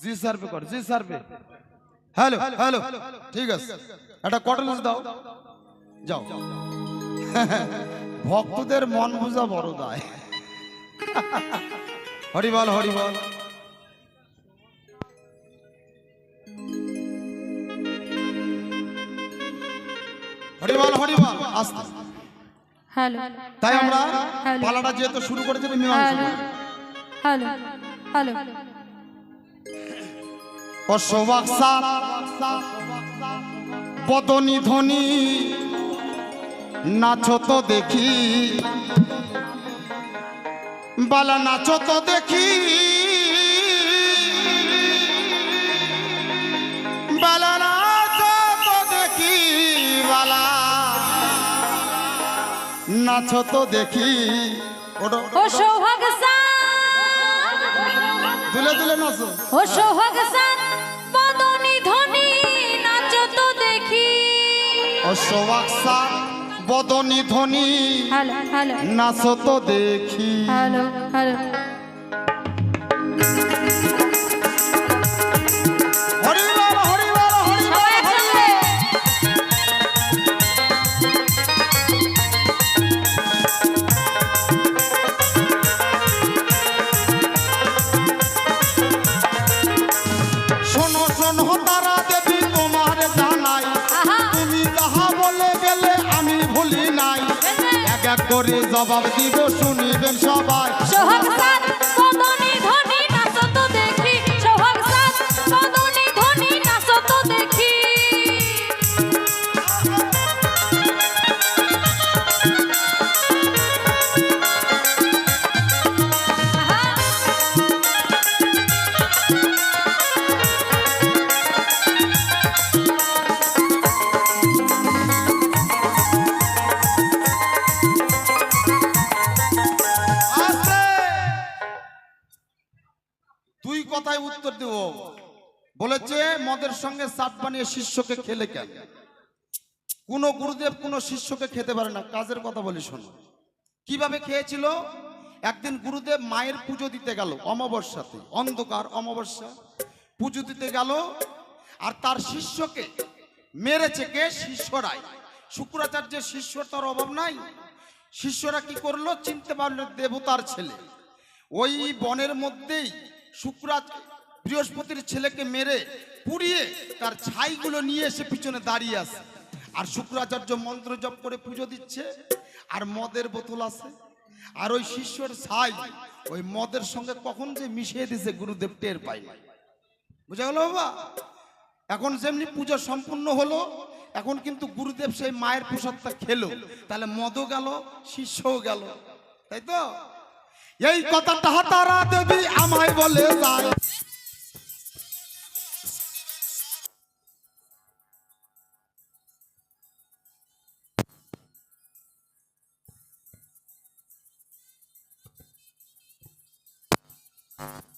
জি survey কর জি survey. Hello hello ঠিক আছে। একটা কটলস দাও। যাও। ভক্তদের মন বোঝা বড় দায়। হরি বল হরি বল। হরি বল হরি বল। আস্তে। হ্যালো। তাই আমরা পালাটা যেহেতু শুরু করেছি হ্যালো। হ্যালো। হ্যালো। অশ্ববাক্সা, পদনি ধ্বনি নাচো তো দেখি, বালা নাচো তো দেখি, বালা নাচো তো দেখি, বালা নাচো তো দেখি। ওটো সোহাগ দুলে তুলে নাচো ও সোহাগ বদনি ধনি নাচো তো দেখি। অশ্ববাক্সা বদনি ধ্বনি হ্যালো হ্যালো। নাচো তো দেখি। Hello hello. বলে গেলে আমি ভুলি নাই। এক এক করে জবাব দিব শুনিবেন সবাই। তুই কথায় উত্তর দেব। বলেছে, মদের সঙ্গে সাপ বানিয়ে শিষ্যকে খেলে কেন? কোন গুরুদেব কোন শিষ্যকে খেতে পারে না। কাজের কথা বলি, শোনো। কীভাবে খেয়েছিল? একদিন গুরুদেব মায়ের পুজো দিতে গেল অমাবস্যাতে, অন্ধকার অমাবস্যা। পুজো দিতে গেল, আর তার শিষ্যকে মেরেছে কে? শিষ্যরাই। শুক্রাচার্যের শিষ্যর তার অভাব নাই। শিষ্যরা কি করল? চিনতে পারল দেবতার ছেলে। ওই বনের মধ্যেই শুক্রাচ বৃহস্পতির ছেলেকে মেরে পুড়িয়ে তার ছাইগুলো নিয়ে এসে পিছনে দাঁড়িয়ে আছে। আর শুক্রাচার্য মন্ত্র জপ করে পুজো দিচ্ছে, আর মদের বোতল আছে। আর ওই শিষ্যর ছাই ওই মদের সঙ্গে কখন যে মিশিয়ে দিছে গুরুদেব টের পাই বুঝা গেল বাবা? এখন যেমনি পুজো সম্পূর্ণ হলো, এখন কিন্তু গুরুদেব সেই মায়ের প্রসাদটা খেলো। তাহলে মদও গেল, শিষ্যও গেল। তাই তো? এই কথাটা তারা দেবী আমায় বলে যায়। you